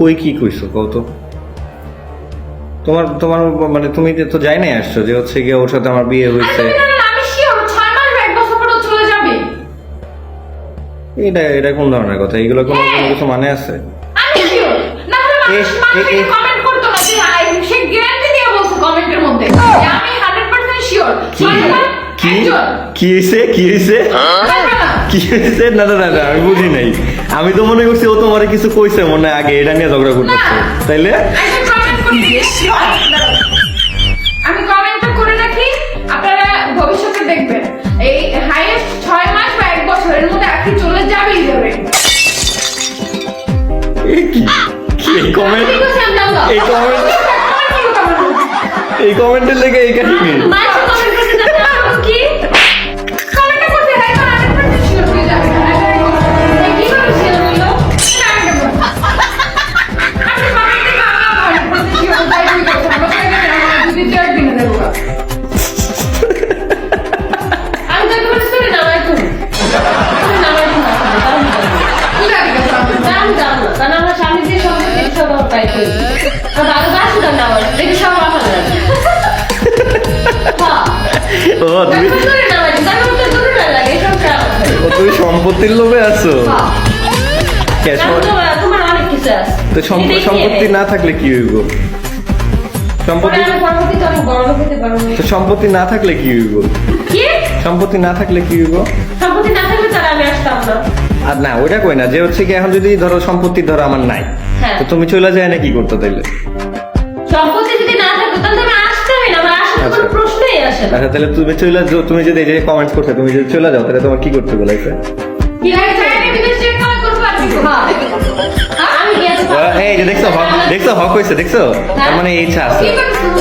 কই কি কইছো কত তোমার তোমার মানে তুমি তো যাই নাই আসছো যে হচ্ছে গিয়ে ওর সাথে আমার বিয়ে হয়েছে। তুমি জানো না, আমি শিওর ছয় মাস বা এক বছর পরে চলে যাবে। এটা এটা কোন ধরনের কথা? এগুলো কোনো কোনো কিছু মানে আছে? আমি শিওর না হলে মানুষ এ- মানুষ এ- এ- কমেন্ট করতো না যে সে গ্যারান্টি দিয়ে বলছে কমেন্টের মধ্যে। আমি 100% শিওর কি? হয়েছে কি? হয়েছে। কি হয়েছে না না না, আমি বুঝি নাই। আমি তো মনে করছি ও তোমার কিছু কইছে মনে হয় আগে এটা নিয়ে ঝগড়া করতেছে। তাইলে? আমি comment করে দিয়েছি। আমি কমেন্টটা করে রাখি আপনারা ভবিষ্যতে দেখবেন। এই হাইয়েস্ট ছয় মাস বা এক বছরের মধ্যে আখি চলে যাবেই যাবে এ কি? কি এই কমেন্ট। এই comment- আমার কি কথা বলব? এই কমেন্টের লেগে এই কাহিনী ও তুমি সম্পত্তির লোভে আছো? তো সম্পত্তি? না থাকলে কি হইব? সম্পত্তি তো সম্পত্তি না থাকলে কি হইব? সম্পত্তি না থাকলে কি হইব? সম্পত্তি না থাকলে তাহলে আমি আর না ওইটা কই না যে হচ্ছে কি এখন যদি ধরো সম্পত্তি ধরো আমার নাই হ্যাঁ। তো তুমি চলে যায় না কি করতে তাইলে সম্পত্তি যদি না থাকতো তাহলে আমি আসতামই না আমার আসার তো কোনো আচ্ছা। প্রশ্নই আসে না আচ্ছা তাহলে তুমি চলে যাও তুমি যদি এই যে কমেন্ট করতে তুমি যদি চলে যাও তাহলে তোমার কি করতে বলেছে কি এই লাগছে চাইলে বিদেশ থেকে কামাই করব আর কি করব? হ্যাঁ আমি গেছি এই যে দেখছ হক দেখছ হক হয়েছে দেখছ তার মানে ইচ্ছা আছে কি করতেছো?